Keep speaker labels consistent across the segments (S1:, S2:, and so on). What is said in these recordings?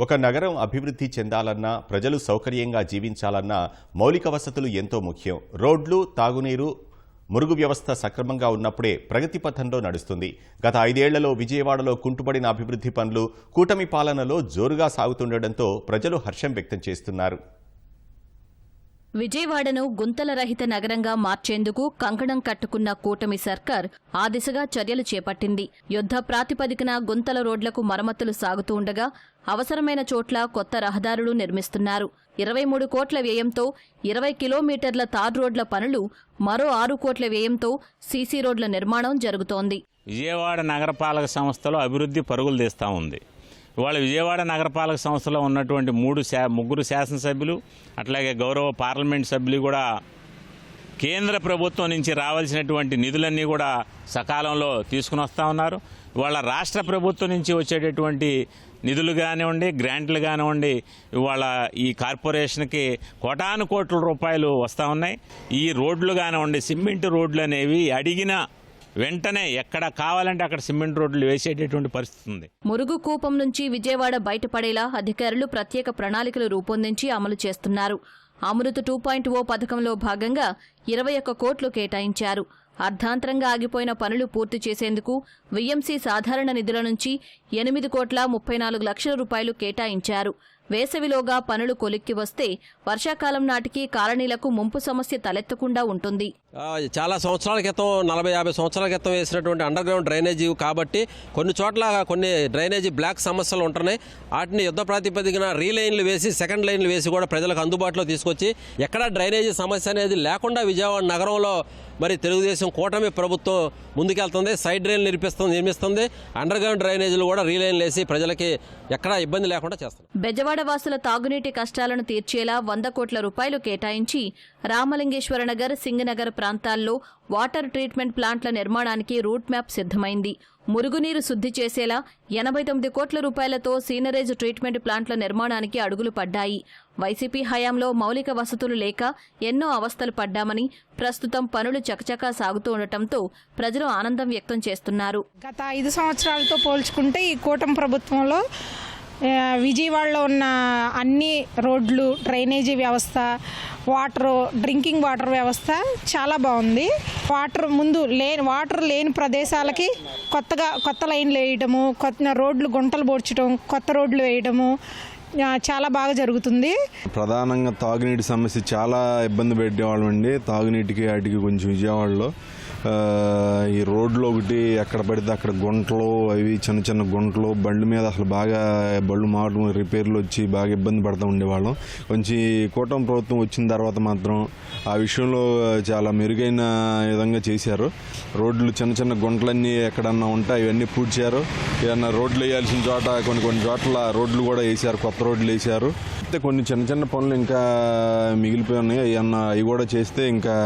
S1: ఒక నగరం అభివృద్ధి చెందాలన్నా ప్రజలు సౌకర్యంగా జీవించాలన్నా మౌలిక వసతులు ఎంతో ముఖ్యం. రోడ్లు తాగునీరు మురుగు వ్యవస్థ సక్రమంగా ఉన్నప్పుడే ప్రగతి పథంలో నడుస్తుంది. గత ఐదేళ్ళలో విజయవాడలో కుంటుపడిన అభివృద్ధి పనులు కూటమి పాలనలో జోరుగా సాగుతుండటంతో ప్రజలు హర్షం వ్యక్తం చేస్తున్నారు.
S2: విజయవాడను గుంతల రహిత నగరంగా మార్చేందుకు కంకణం కట్టుకున్న కూటమి సర్కార్ ఆ దిశగా చర్యలు చేపట్టింది. యుద్ధ ప్రాతిపదికన గుంతల రోడ్లకు మరమ్మతులు సాగుతూ ఉండగా అవసరమైన చోట్ల కొత్త రహదారులు నిర్మిస్తున్నారు. ఇరవై మూడు కోట్ల వ్యయంతో ఇరవై కిలోమీటర్ల తార్ రోడ్ల పనులు మరో ఆరు కోట్ల వ్యయంతో సీసీ రోడ్ల నిర్మాణం జరుగుతోంది.
S3: విజయవాడ నగరపాలక సంస్థలో అభివృద్ధి పరుగులు తీస్తా ఉంది. ఇవాళ విజయవాడ నగరపాలక సంస్థలో ఉన్నటువంటి మూడు శా ముగ్గురు శాసనసభ్యులు అట్లాగే గౌరవ పార్లమెంట్ సభ్యులు కూడా కేంద్ర ప్రభుత్వం నుంచి రావాల్సినటువంటి నిధులన్నీ కూడా సకాలంలో తీసుకుని వస్తూ ఉన్నారు. ఇవాళ రాష్ట్ర ప్రభుత్వం నుంచి వచ్చేటటువంటి నిధులు కానివ్వండి గ్రాంట్లు కానివ్వండి ఇవాళ ఈ కార్పొరేషన్కి కోటాను కోట్ల రూపాయలు వస్తూ ఉన్నాయి. ఈ రోడ్లు కానివ్వండి సిమెంట్ రోడ్లు అనేవి అడిగిన వెంటనే ఎక్కడ కావాలంటే అక్కడ సిమెంట్ రోడ్లు వేసేటటువంటి పరిస్థితి ఉంది.
S2: మురుగు కూపం నుంచి విజయవాడ బయటపడేలా అధికారులు ప్రత్యేక ప్రణాళికలు రూపొందించి అమలు చేస్తున్నారు. అమృత్ టూ పాయింట్ ఓ పథకంలో భాగంగా ఇరవై ఒక్క కోట్లు కేటాయించారు. అర్ధాంతరంగా ఆగిపోయిన పనులు పూర్తి చేసేందుకు విఎంసీ సాధారణ నిధుల నుంచి ఎనిమిది కోట్ల ముప్పై నాలుగు లక్షల రూపాయలు కేటాయించారు. వేసవిలోగా పనులు కొలిక్కి వస్తే వర్షాకాలం నాటికి కాలనీలకు ముంపు సమస్య తలెత్తకుండా ఉంటుంది.
S4: చాలా సంవత్సరాల క్రితం నలభై యాభై సంవత్సరాల క్రితం వేసినటువంటి అండర్ గ్రౌండ్ డ్రైనేజీ కాబట్టి కొన్ని చోట్ల కొన్ని డ్రైనేజీ బ్లాక్ సమస్యలు ఉంటున్నాయి. వాటిని యుద్ధ ప్రాతిపదికన రీలైన్లు వేసి సెకండ్ లైన్లు వేసి కూడా ప్రజలకు అందుబాటులో తీసుకొచ్చి ఎక్కడా డ్రైనేజీ సమస్య అనేది లేకుండా విజయవాడ నగరంలో మరి తెలుగుదేశం కూటమి ప్రభుత్వం ముందుకెళ్తుంది సైడ్ డ్రైన్ నిర్మిస్తుంది నిర్మిస్తుంది. అండర్ గ్రౌండ్ డ్రైనేజీలు కూడా రీలైన్లు వేసి ప్రజలకి ఎక్కడా ఇబ్బంది లేకుండా చేస్తుంది
S2: బెజవాడ వాసుల తాగునీటి కష్టాలను తీర్చేలా వంద కోట్ల రూపాయలు కేటాయించి రామలింగేశ్వర నగర్ సింగనగర్ ప్రాంతాల్లో వాటర్ ట్రీట్మెంట్ ప్లాంట్ల నిర్మాణానికి రూట్ మ్యాప్ సిద్ధమైంది. మురుగునీరు శుద్ధి చేసేలా ఎనభై తొమ్మిది కోట్ల రూపాయలతో సీనరేజ్ ట్రీట్మెంట్ ప్లాంట్ల నిర్మాణానికి అడుగులు పడ్డాయి. వైసీపీ హయాంలో మౌలిక వసతులు లేక ఎన్నో అవస్థలు పడ్డామని ప్రస్తుతం పనులు చకచకా సాగుతూ ఉండటంతో ప్రజలు ఆనందం వ్యక్తం చేస్తున్నారు.
S5: గత ఐదు సంవత్సరాలతో పోల్చుకుంటే ఈ కూటమి ప్రభుత్వంలో విజయవాడలో ఉన్న అన్ని రోడ్లు డ్రైనేజీ వ్యవస్థ వాటర్ డ్రింకింగ్ వాటర్ వ్యవస్థ చాలా బాగుంది. వాటర్ ముందు లేని వాటర్ లేని ప్రదేశాలకి కొత్తగా కొత్త లైన్లు వేయడము కొత్త రోడ్లు గుంటలు పోడ్చడం కొత్త రోడ్లు వేయడము చాలా బాగా జరుగుతుంది.
S6: ప్రధానంగా తాగునీటి సమస్య చాలా ఇబ్బంది పెట్టేవాళ్ళం అండి తాగునీటికి వాటికి కొంచెం విజయవాడలో ఈ రోడ్లు ఒకటి ఎక్కడ పడితే అక్కడ గుంటలు అవి చిన్న చిన్న గుంటలు బండి మీద అసలు బాగా బళ్ళు మారడం రిపేర్లు వచ్చి బాగా ఇబ్బంది పడుతూ ఉండేవాళ్ళం. కొంచెం కూటమి ప్రభుత్వం వచ్చిన తర్వాత మాత్రం ఆ విషయంలో చాలా మెరుగైన విధంగా చేశారు. రోడ్లు చిన్న చిన్న గుంటలన్నీ ఎక్కడన్నా ఉంటాయి ఇవన్నీ పూడ్చారు ఏదన్నా రోడ్లు వేయాల్సిన చోట కొన్ని కొన్ని చోట్ల రోడ్లు కూడా వేశారు కొత్త రోడ్లు వేశారు. అయితే కొన్ని చిన్న చిన్న పనులు ఇంకా మిగిలిపోయి ఉన్నాయి. అవి కూడా చేస్తే ఇంకా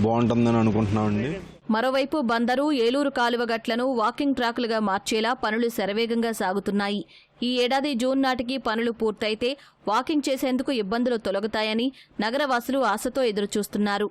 S6: బాగుంటుందని అనుకుంటున్నామండి.
S2: మరోవైపు బందరు ఏలూరు కాలువ గట్లను వాకింగ్ ట్రాకులుగా మార్చేలా పనులు శరవేగంగా సాగుతున్నాయి. ఈ ఏడాది జూన్ నాటికి పనులు పూర్తయితే వాకింగ్ చేసేందుకు ఇబ్బందులు తొలగుతాయని నగరవాసులు ఆశతో ఎదురుచూస్తున్నారు.